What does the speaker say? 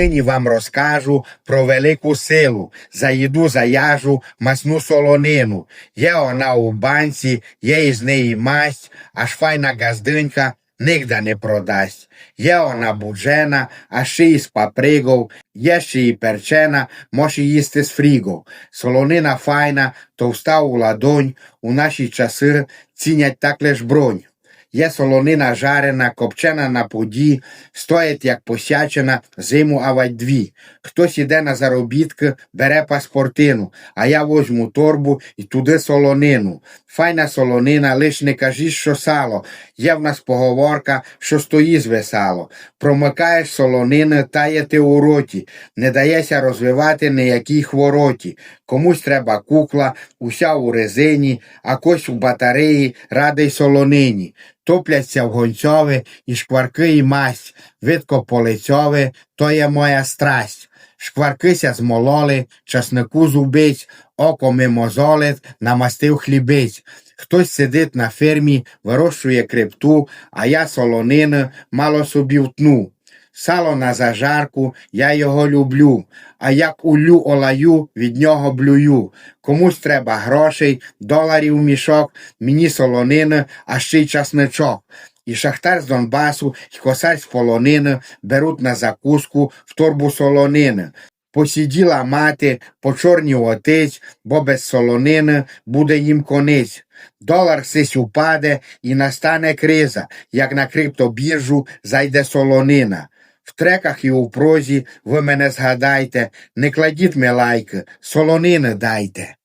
Нині вам розкажу про велику силу. За їду заяжу масну солонину. Є вона у банці, є із неї масть, аж файна газдинька нігде не продасть. Є вона буджена, а ще й з папригов, є ще й перчена, може їсти з фрігов. Солонина файна, товста у ладонь, у наші часи цінять так лиш бронь. Є солонина жарена, копчена на поді, стоїть як посячена, зиму авать дві. Хтось іде на заробітки, бере паспортину, а я возьму торбу і туди солонину. Файна солонина, лиш не кажіть, що сало. Є в нас поговорка, що стоїть звесало. Промикаєш солонини, тає ти у роті, не даєшся розвивати ніякій хвороті. Комусь треба кукла, уся у резині, а кось у батареї, радий солонині. Топляться в гонцьове і шкварки і масть, видко полицьове, то є моя страсть. Шкваркися змололи, часнику зубиць, око мимозолит, намастив хлібиць. Хтось сидить на фермі, вирощує крипту, а я солонину мало собі втну. Сало на зажарку, я його люблю, а як улю олаю, від нього блюю. Комусь треба грошей, доларів мішок, мені солонини, а ще й часничок. І шахтар з Донбасу, і косар з полонини беруть на закуску в торбу солонини. Посіділа мати, по чорні отець, бо без солонини буде їм конець. Долар сись упаде і настане криза, як на криптобіржу зайде солонина. В треках і у прозі ви мене згадайте, не кладіть ми лайки, солонини дайте.